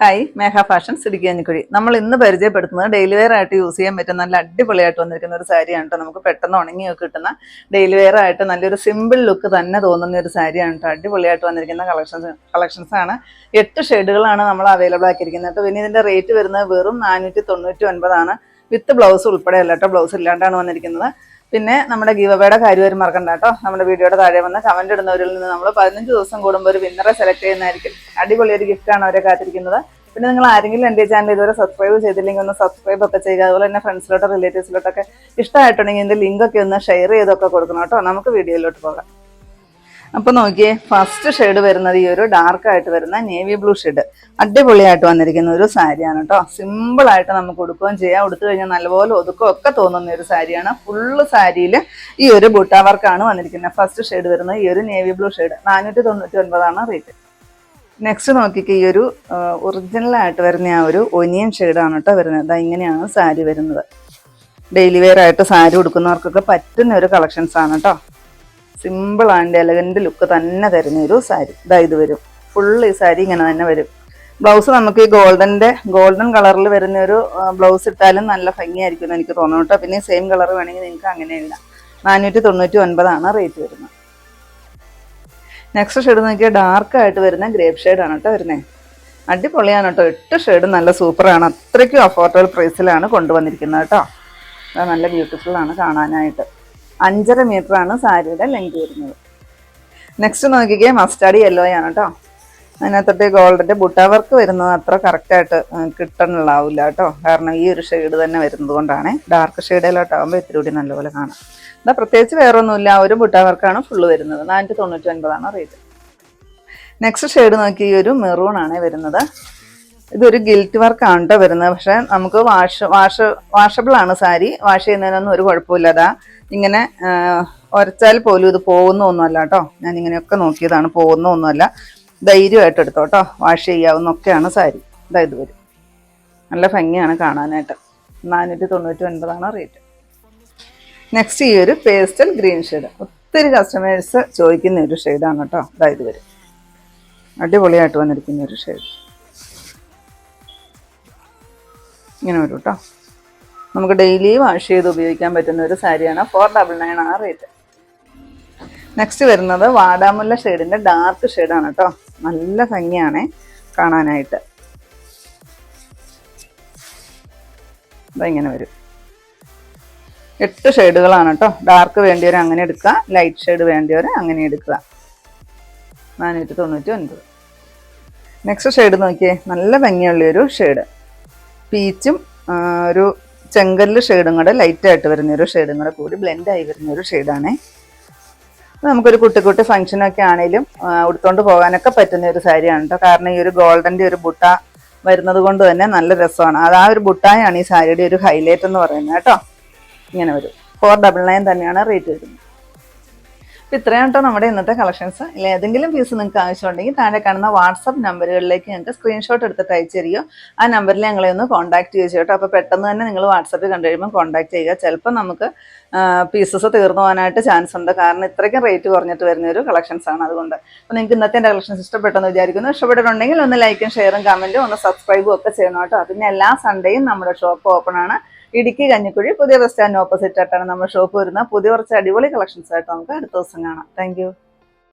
Hi Megha fashion സിടിക്കാഞ്ഞിക്കുഴി കഞ്ഞിക്കുഴി നമ്മൾ ഇന്ന് പരിചയപ്പെടുത്തുന്നത് ഡെയിലി വെയർ ആയിട്ട് യൂസ് ചെയ്യാൻ പറ്റുന്ന നല്ല അടിപൊളിയായിട്ട് വന്നിരിക്കുന്ന ഒരു സാരിയാണ് കേട്ടോ നമുക്ക് പെട്ടെന്ന് ഉണങ്ങിയൊക്കെ കിട്ടുന്ന ഡെയിലി വെയർ ആയിട്ട് നല്ലൊരു സിമ്പിൾ ലുക്ക് തന്നെ തോന്നുന്ന ഒരു സാരിയാണ് കേട്ടോ അടിപൊളിയായിട്ട് വന്നിരിക്കുന്ന കളക്ഷൻസ് കളക്ഷൻസ് ആണ്. എട്ട് ഷെയ്ഡുകളാണ് നമ്മൾ അവൈലബിൾ ആക്കിയിരിക്കുന്നത്. കേട്ടോ പിന്നെ ഇതിന്റെ റേറ്റ് വരുന്നത് വെറും നാനൂറ്റി തൊണ്ണൂറ്റി ഒൻപതാണ് വിത്ത് ബ്ലൗസ് ഉൾപ്പെടെ അല്ല കേട്ടോ ബ്ലൗസ് ഇല്ലാണ്ടാണ് വന്നിരിക്കുന്നത്. പിന്നെ നമ്മുടെ ഗീവബയുടെ കാര്യം ഒരു മറക്കണ്ട കേട്ടോ. നമ്മുടെ വീഡിയോയുടെ താഴെ വന്ന് കമന്റ് ഇടുന്നവരിൽ നിന്ന് നമ്മൾ പതിനഞ്ച് ദിവസം കൂടുമ്പോൾ ഒരു വിന്നറെ സെലക്ട് ചെയ്യുന്നതായിരിക്കും. അടിപൊളി ഒരു ഗിഫ്റ്റാണ് അവരെ കാത്തിരിക്കുന്നത്. പിന്നെ നിങ്ങൾ ആരെങ്കിലും എന്റെ ചാനൽ ഇതുവരെ സബ്സ്ക്രൈബ് ചെയ്തില്ലെങ്കിൽ ഒന്ന് സബ്സ്ക്രൈബ് ഒക്കെ ചെയ്യുക. അതുപോലെ തന്നെ ഫ്രണ്ട്സിലോട്ടോ റിലേറ്റീവ്സിലോട്ടൊക്കെ ഇഷ്ടമായിട്ടുണ്ടെങ്കിൽ ഇതിന്റെ ലിങ്കൊക്കെ ഒന്ന് ഷെയർ ചെയ്തൊക്കെ കൊടുക്കണം കേട്ടോ. നമുക്ക് വീഡിയോയിലോട്ട് പോകാം. അപ്പൊ നോക്കിയേ ഫസ്റ്റ് ഷെയ്ഡ് വരുന്നത് ഈ ഒരു ഡാർക്ക് ആയിട്ട് വരുന്ന നേവി ബ്ലൂ ഷെയ്ഡ് അടിപൊളിയായിട്ട് വന്നിരിക്കുന്ന ഒരു സാരിയാണ് കേട്ടോ സിമ്പിൾ ആയിട്ട് നമുക്ക് ഉടുക്കുകയും ചെയ്യാം. ഉടുത്തു കഴിഞ്ഞാൽ നല്ലപോലെ ഒതുക്കം ഒക്കെ തോന്നുന്ന ഒരു സാരിയാണ്. ഫുള്ള് സാരിയിൽ ഈ ഒരു ബുട്ടാവർക്കാണ് വന്നിരിക്കുന്നത്. ഫസ്റ്റ് ഷെയ്ഡ് വരുന്നത് ഈ ഒരു നേവി ബ്ലൂ ഷെയ്ഡ് നാനൂറ്റി തൊണ്ണൂറ്റി ഒൻപതാണ് റേറ്റ് നെക്സ്റ്റ് നോക്കിക്ക് ഈ ഒരു ഒറിജിനൽ ആയിട്ട് വരുന്ന ആ ഒരു ഒനിയൻ ഷെയ്ഡാണ് കേട്ടോ വരുന്നത്. അതാ ഇങ്ങനെയാണ് സാരി വരുന്നത്. ഡെയിലി വെയർ ആയിട്ട് സാരി ഉടുക്കുന്നവർക്കൊക്കെ പറ്റുന്ന ഒരു കളക്ഷൻസ് ആണ് കേട്ടോ സിമ്പിൾ ആൻഡ് എലഗന്റ് ലുക്ക് തന്നെ തരുന്ന ഒരു സാരി ഇതാ ഇത് വരും. ഫുൾ ഈ സാരി ഇങ്ങനെ തന്നെ വരും. ബ്ലൗസ് നമുക്ക് ഈ ഗോൾഡന്റെ ഗോൾഡൻ കളറിൽ വരുന്ന ഒരു ബ്ലൗസ് ഇട്ടാലും നല്ല ഭംഗിയായിരിക്കും എന്ന് എനിക്ക് തോന്നുന്നു കേട്ടോ. പിന്നെ സെയിം കളർ വേണമെങ്കിൽ നിങ്ങൾക്ക് അങ്ങനെയില്ല നാനൂറ്റി തൊണ്ണൂറ്റി ഒൻപതാണ് റേറ്റ് വരുന്നത്. നെക്സ്റ്റ് ഷെയ്ഡ് നോക്കിയാൽ ഡാർക്ക് ആയിട്ട് വരുന്ന ഗ്രേപ്പ് ഷെയ്ഡാണ് കേട്ടോ വരുന്നത് അടിപൊളിയാണ് കേട്ടോ. എട്ട് ഷെയ്ഡ് നല്ല സൂപ്പറാണ് അത്രയ്ക്കും അഫോർഡബിൾ പ്രൈസിലാണ് കൊണ്ടുവന്നിരിക്കുന്നത് കേട്ടോ. നല്ല ബ്യൂട്ടിഫുൾ ആണ് കാണാനായിട്ട്. അഞ്ചര ആണ് സാരിയുടെ ലെങ്ത് വരുന്നത്. നെക്സ്റ്റ് നോക്കിക്കേ മസ്റ്റാർഡ് യെല്ലോ ആണ് കേട്ടോ അതിനകത്തൊട്ട് ഗോൾഡിന്റെ ബുട്ട വർക്ക് വരുന്നത് അത്ര കറക്റ്റായിട്ട് കിട്ടണുള്ളാവില്ല കേട്ടോ കാരണം ഈ ഒരു ഷെയ്ഡ് തന്നെ വരുന്നത് കൊണ്ടാണ് ഡാർക്ക് ഷെയ്ഡിലോട്ടാകുമ്പോൾ ഇത്തിരി കൂടി നല്ലപോലെ കാണാം. എന്താ പ്രത്യേകിച്ച് വേറെ ഒന്നുമില്ല ഒരു ബുട്ട വർക്കാണ് ഫുള്ള് വരുന്നത്. നാനൂറ്റി തൊണ്ണൂറ്റി ഒൻപതാണ് റേറ്റ് നെക്സ്റ്റ് ഷെയ്ഡ് നോക്കി ഈ ഒരു മെറൂൺ ആണ് വരുന്നത്. ഇതൊരു ഗിൽറ്റ് വർക്കാണ് കേട്ടോ വരുന്നത്. പക്ഷെ നമുക്ക് വാഷ് വാഷ് വാഷബിൾ ആണ് സാരി. വാഷ് ചെയ്യുന്നതിനൊന്നും ഒരു കുഴപ്പമില്ലതാ ഇങ്ങനെ ഉരച്ചാൽ പോലും ഇത് പോകുന്ന ഒന്നുമല്ല കേട്ടോ ഞാൻ ഇങ്ങനെയൊക്കെ നോക്കിയതാണ് പോകുന്ന ഒന്നുമല്ല ധൈര്യമായിട്ട് എടുത്തോ കേട്ടോ വാഷ് ചെയ്യാവുന്നൊക്കെയാണ് സാരി. ഇതാ ഇത് വരും. നല്ല ഭംഗിയാണ് കാണാനായിട്ട്. നാനൂറ്റി തൊണ്ണൂറ്റി ഒൻപതാണ് റേറ്റ് നെക്സ്റ്റ് ഈ ഒരു പേസ്റ്റൽ ഗ്രീൻ ഷെയ്ഡ് ഒത്തിരി കസ്റ്റമേഴ്സ് ചോദിക്കുന്ന ഒരു ഷെയ്ഡാണ് കേട്ടോ ഇതാ ഇത് വരും. അടിപൊളിയായിട്ട് വന്നിരിക്കുന്ന ഒരു ഷെയ്ഡ് ഇങ്ങനെ വരും കേട്ടോ നമുക്ക് ഡെയിലി വാഷ് ചെയ്ത് ഉപയോഗിക്കാൻ പറ്റുന്ന ഒരു സാരിയാണ് ഫോർ ഡബിൾ നയൻ ആ റേറ്റ് നെക്സ്റ്റ് വരുന്നത് വാടാമുല്ല ഷെയ്ഡിന്റെ ഡാർക്ക് ഷെയ്ഡാണ് കേട്ടോ നല്ല ഭംഗിയാണേ കാണാനായിട്ട്. ഇങ്ങനെ വരും. എട്ട് ഷെയ്ഡുകളാണ് കേട്ടോ ഡാർക്ക് വേണ്ടിയവർ അങ്ങനെ എടുക്കുക ലൈറ്റ് ഷെയ്ഡ് വേണ്ടിയവർ അങ്ങനെ എടുക്കുക. നാനൂറ്റി തൊണ്ണൂറ്റി ഒൻപത്. നെക്സ്റ്റ് ഷെയ്ഡ് നോക്കിയേ. നല്ല ഭംഗിയുള്ളൊരു ഷെയ്ഡ് പീച്ചും ഒരു ചെങ്കല്ല് ഷെയ്ഡും കൂടെ ലൈറ്റായിട്ട് വരുന്ന ഒരു ഷെയ്ഡും കൂടെ കൂടി ബ്ലെൻഡ് ആയി വരുന്ന ഒരു ഷെയ്ഡാണേ നമുക്കൊരു കുട്ടി കുട്ടി ഫംഗ്ഷനൊക്കെ ആണെങ്കിലും ഉടുത്തോണ്ട് പോകാനൊക്കെ പറ്റുന്ന ഒരു സാരിയാണ് കേട്ടോ കാരണം ഈ ഒരു ഗോൾഡന്റെ ഒരു ബുട്ട വരുന്നത് കൊണ്ട് തന്നെ നല്ല രസമാണ്. അത് ആ ഒരു ബുട്ടായാണ് ഈ സാരിയുടെ ഒരു ഹൈലൈറ്റ് എന്ന് പറയുന്നത് കേട്ടോ ഇങ്ങനെ വരും. ഫോർ ഡബിൾ നയൻ തന്നെയാണ് റേറ്റ് വരുന്നത്. അപ്പൊ ഇത്രയാണ് കേട്ടോ നമ്മുടെ ഇന്നത്തെ കളക്ഷൻസ് ഇല്ല? ഏതെങ്കിലും പീസ് നിങ്ങൾക്ക് ആവശ്യമുണ്ടെങ്കിൽ താഴെ കാണുന്ന വാട്സപ്പ് നമ്പറുകളിലേക്ക് ഞങ്ങൾക്ക് സ്ക്രീൻഷോട്ട് എടുത്തിട്ട് അയച്ചു തരികയോ ആ നമ്പറിൽ ഞങ്ങളെ ഒന്ന് കോൺടാക്ട് ചെയ്യുക കേട്ടോ അപ്പോൾ പെട്ടെന്ന് തന്നെ നിങ്ങൾ വാട്സപ്പിൽ കണ്ടു കഴിയുമ്പോൾ കോൺടാക്ട് ചെയ്യുക. ചിലപ്പോൾ നമുക്ക് പീസസ് തീർന്നു പോകാനായിട്ട് ചാൻസ് ഉണ്ട്. കാരണം ഇത്രയ്ക്കും റേറ്റ് കുറഞ്ഞിട്ട് വരുന്ന ഒരു കളക്ഷൻസ് ആണ് അതുകൊണ്ട്. അപ്പോൾ നിങ്ങൾക്ക് ഇന്നത്തെ എന്റെ കളക്ഷൻസ് ഇഷ്ടപ്പെട്ടെന്ന് വിചാരിക്കുന്നു. ഇഷ്ടപ്പെട്ടിട്ടുണ്ടെങ്കിൽ ഒന്ന് ലൈക്കും ഷെയറും കമന്റും ഒന്ന് സബ്സ്ക്രൈബും ഒക്കെ ചെയ്യണം കേട്ടോ. പിന്നെ എല്ലാ സൺഡേയും നമ്മുടെ ഷോപ്പ് ഓപ്പൺ ആണ്. ഇടുക്കി കഞ്ഞിക്കുഴി പുതിയ ബസ് സ്റ്റാൻഡ് ഓപ്പോസിറ്റ് ആയിട്ടാണ് നമ്മുടെ ഷോപ്പ് വരുന്നത്. പുതിയ കുറച്ച് അടിപൊളി കളക്ഷൻസ് ആയിട്ട് നമുക്ക് അടുത്ത ദിവസം കാണാം. താങ്ക്